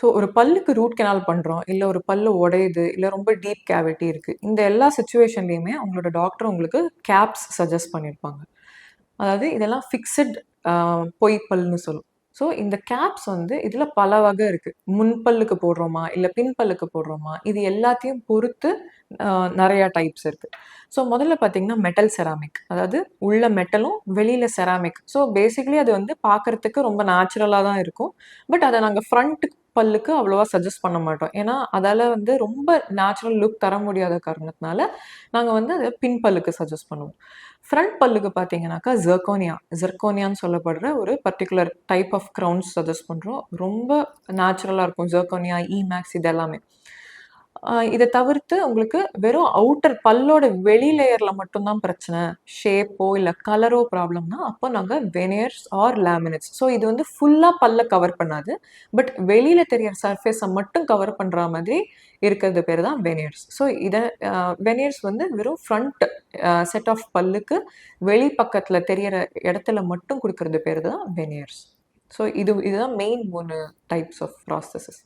So ஒரு பல்லுக்கு root canal பண்ணுறோம் இல்லை ஒரு பல்லு உடையுது இல்லை ரொம்ப டீப் கேவிட்டி இருக்குது இந்த எல்லா சுச்சுவேஷன்லேயுமே உங்களோட டாக்டர் உங்களுக்கு கேப்ஸ் சஜஸ்ட் பண்ணியிருப்பாங்க அதாவது இதெல்லாம் ஃபிக்ஸட் பொய் பல்லுன்னு சொல்லும். ஸோ இந்த கேப்ஸ் வந்து இதில் பல வகை இருக்குது முன்பல்லுக்கு போடுறோமா இல்லை பின்பல்லுக்கு போடுறோமா இது எல்லாத்தையும் பொறுத்து நிறையா டைப்ஸ் இருக்குது ஸோ முதல்ல பார்த்தீங்கன்னா மெட்டல் செராமிக் அதாவது உள்ள மெட்டலும் வெளியில் செராமிக் ஸோ பேசிக்கலி அது வந்து பார்க்கறதுக்கு ரொம்ப நேச்சுரலாக தான் இருக்கும். பட் அதை நாங்கள் ஃப்ரண்ட் பல்லுக்கு அவ்வளோவா சஜஸ்ட் பண்ண மாட்டோம். ஏன்னா அதால் வந்து ரொம்ப நேச்சுரல் லுக் தர முடியாத காரணத்தினால நாங்கள் வந்து அதை பின் பல்லுக்கு சஜஸ்ட் பண்ணுவோம். ஃப்ரண்ட் பல்லுக்கு பார்த்தீங்கன்னாக்கா ஜெர்கோனியா ஜெர்கோனியான்னு சொல்லப்படுற ஒரு particular type of crowns suggest பண்ணுறோம் ரொம்ப நேச்சுரலாக இருக்கும். ஜெர்கோனியா இமேக்ஸ் இது எல்லாமே இதை தவிர்த்து உங்களுக்கு வெறும் அவுட்டர் பல்லோட வெளி லேயரில் மட்டும்தான் பிரச்சனை. ஷேப்போ இல்லை கலரோ ப்ராப்ளம்னா அப்போ நாங்கள் வெனியர்ஸ் ஆர் லேமினேட்ஸ் ஸோ இது வந்து ஃபுல்லாக பல்ல கவர் பண்ணாது. பட் வெளியில் தெரியற சர்ஃபேஸை மட்டும் கவர் பண்ணுற மாதிரி இருக்கிறது பேர் தான் வெனியர்ஸ் ஸோ இதை வெனியர்ஸ் வந்து வெறும் ஃப்ரண்ட் செட் ஆஃப் பல்லுக்கு வெளி பக்கத்தில் தெரியற இடத்துல மட்டும் கொடுக்கறது பேர் தான் வெனியர்ஸ் ஸோ இது இதுதான் மெயின் மூணு டைப்ஸ் ஆஃப் ப்ராசஸஸ்